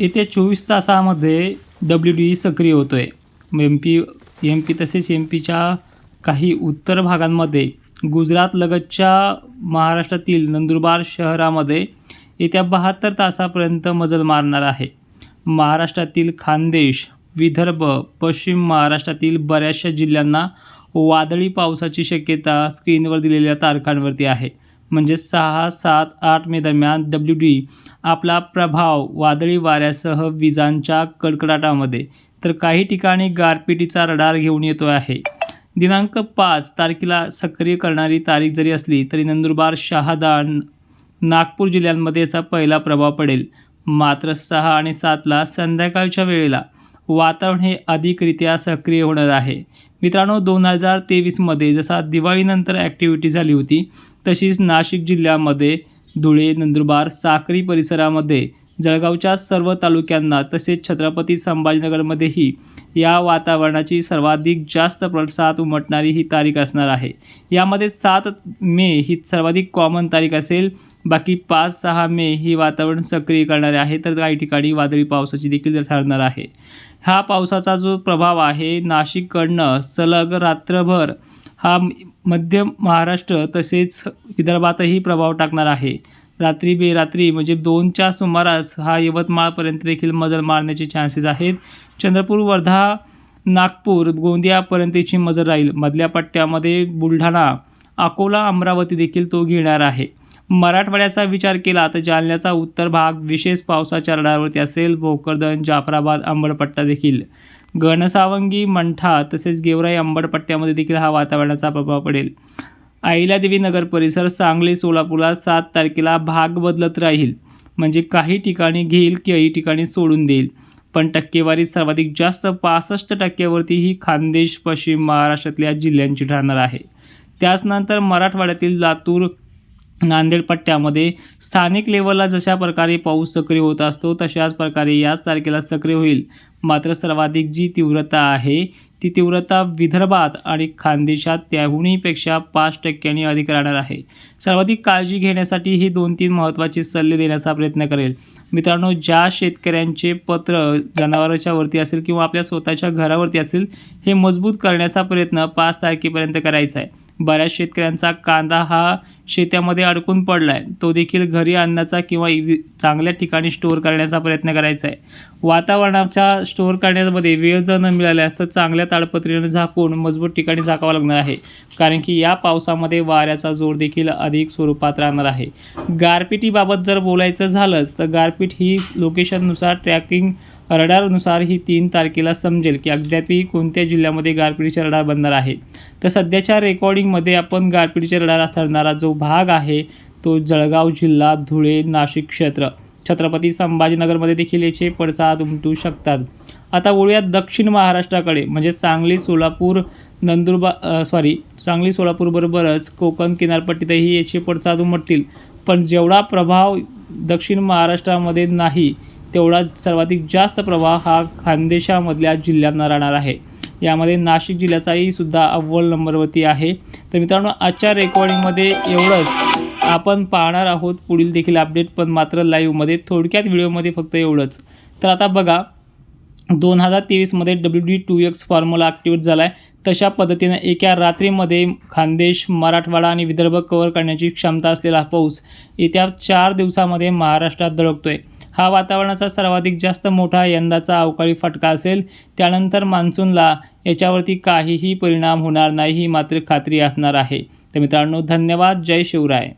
येत्या चोवीस तासामध्ये डब्ल्यू डी सक्रिय होतो आहे एम पी एम पी तसेच एम पीच्या काही उत्तर भागांमध्ये गुजरात लगतच्या महाराष्ट्रातील नंदुरबार शहरामध्ये येत्या बहात्तर तासापर्यंत मजल मारणार आहे. महाराष्ट्रातील खानदेश विदर्भ पश्चिम महाराष्ट्रातील बऱ्याचशा जिल्ह्यांना वादळी पावसाची शक्यता स्क्रीनवर दिलेल्या तारखांवरती आहे. म्हणजे सहा सात आठ मे दरम्यान डब्ल्यू डी आपला प्रभाव वादळी वाऱ्यासह विजांच्या कडकडाटामध्ये. तर काही ठिकाणी गारपिटीचा रडार घेऊन येतो आहे. दिनांक पाच तारखेला सक्रिय करणारी तारीख जरी असली तरी नंदुरबार शहादा नागपूर जिल्ह्यांमध्ये याचा पहिला प्रभाव पडेल. मात्र सहा आणि सातला संध्याकाळच्या वेळेला वातावरण हे अधिकरित्या सक्रिय होणार आहे. मित्रांनो दोन हजार तेवीसमध्ये जसा दिवाळीनंतर ॲक्टिव्हिटी झाली होती तशीच नाशिक जिल्ह्यामध्ये धुळे नंदुरबार साक्री परिसरामध्ये जळगावच्या सर्व तालुक्यांना तसेच छत्रपती संभाजीनगरमध्येही या वातावरणाची सर्वाधिक जास्त प्रसाद उमटणारी ही तारीख असणार आहे. यामध्ये सात मे ही सर्वाधिक कॉमन तारीख असेल. बाकी पाच सहा मे ही वातावरण सक्रिय करणारे आहे तर काही ठिकाणी वादळी पावसाची देखील ठरणार आहे. हा पावसाचा जो प्रभाव आहे नाशिककडनं सलग रात्रभर हा मध्य महाराष्ट्र तसेच विदर्भातही प्रभाव टाकणार आहे. रात्री बेरात्री म्हणजे दोनच्या सुमारास हा यवतमाळपर्यंत देखील मजल मारण्याचे चान्सेस आहेत. चंद्रपूर वर्धा नागपूर गोंदियापर्यंतची मजल राहील. मधल्या पट्ट्यामध्ये बुलढाणा अकोला अमरावती देखील तो घेणार आहे. मराठवाड्याचा विचार केला तर जालन्याचा उत्तर भाग विशेष पावसाच्या रडारवरती असेल. भोकरदन जाफराबाद अंबडपट्टा देखील. घनसावंगी मंठा तसेच गेवराई अंबडपट्ट्यामध्ये देखील हा वातावरणाचा प्रभाव पडेल. अहिल्यादेवी नगर परिसर सांगली सोलापूरला सात तारखेला भाग बदलत राहील. म्हणजे काही ठिकाणी घेईल काही ठिकाणी सोडून देईल. पण टक्केवारी सर्वाधिक जास्त पासष्ट टक्क्यावरती ही खानदेश पश्चिम महाराष्ट्रातल्या जिल्ह्यांची ठरणार आहे. त्याचनंतर मराठवाड्यातील लातूर नांदेड पट्ट्यामध्ये स्थानिक लेवलला जशा प्रकारे पाऊस सक्रिय होत असतो तशाच प्रकारे याच तारखेला सक्रिय होईल. मात्र सर्वाधिक जी तीव्रता आहे ती तीव्रता विदर्भात आणि खानदेशात त्याहुनीपेक्षा पाच टक्क्यांनी अधिक राहणार आहे. सर्वाधिक काळजी घेण्यासाठी ही दोन तीन महत्त्वाचे सल्ले देण्याचा प्रयत्न करेल. मित्रांनो ज्या शेतकऱ्यांचे पत्र जनावराच्या वरती असेल किंवा आपल्या स्वतःच्या घरावरती असेल हे मजबूत करण्याचा प्रयत्न पाच तारखेपर्यंत करायचा आहे. बऱ्याच शेतकऱ्यांचा कांदा हा शेतामध्ये अडकून पडला आहे तो देखील घरी आणण्याचा किंवा चांगल्या ठिकाणी स्टोअर करण्याचा प्रयत्न करायचा आहे. वातावरणाच्या स्टोअर करण्यामध्ये वेळ जर न मिळाल्यास तर चांगल्या ताडपत्रीने झाकून मजबूत ठिकाणी झाकावं लागणार आहे. कारण की या पावसामध्ये वाऱ्याचा जोर देखील अधिक स्वरूपात राहणार आहे. गारपिटीबाबत जर बोलायचं झालंच तर गारपीट ही लोकेशननुसार ट्रॅकिंग रडारनुसार ही तीन तारखेला समजेल की अद्यापही कोणत्या जिल्ह्यामध्ये गारपिटीचे रडार बनणार आहे तर सध्याच्या रेकॉर्डिंगमध्ये आपण गारपिटीचे रडार ठरणारा जो भाग आहे तो जळगाव जिल्हा धुळे नाशिक क्षेत्र. छत्रपती संभाजीनगरमध्ये देखील याचे पडसाद उमटू शकतात. आता वळूयात दक्षिण महाराष्ट्राकडे म्हणजे सांगली सोलापूर नंदुरबार सॉरी सांगली सोलापूरबरोबरच कोकण किनारपट्टीतही याचे पडसाद उमटतील. पण जेवढा प्रभाव दक्षिण महाराष्ट्रामध्ये नाही तेवढा सर्वाधिक जास्त प्रभाव हा खानदेशामधल्या जिल्ह्यांना राहणार आहे. यामध्ये नाशिक जिल्ह्याचाही सुद्धा अव्वल नंबरवरती आहे. तर मित्रांनो आजच्या रेकॉर्डिंगमध्ये एवढंच. आपण पाहणार आहोत पुढील देखील अपडेट पण मात्र लाईव्हमध्ये थोडक्यात व्हिडिओमध्ये फक्त एवढंच. तर आता बघा दोन हजार तेवीसमध्ये W D two X formula activate झाला आहे तशा पद्धतीनं एका रात्रीमध्ये खानदेश मराठवाडा आणि विदर्भ कव्हर करण्याची क्षमता असलेला पाऊस येत्या चार दिवसामध्ये महाराष्ट्रात धडकतोय हा वातावरणाचा सर्वाधिक जास्त मोठा यंदाचा अवकाळी फटका असेल. त्यानंतर मान्सूनला याच्यावरती काहीही परिणाम होणार नाही ही मात्र खात्री असणार आहे. तर मित्रांनो धन्यवाद. जय शिवराय.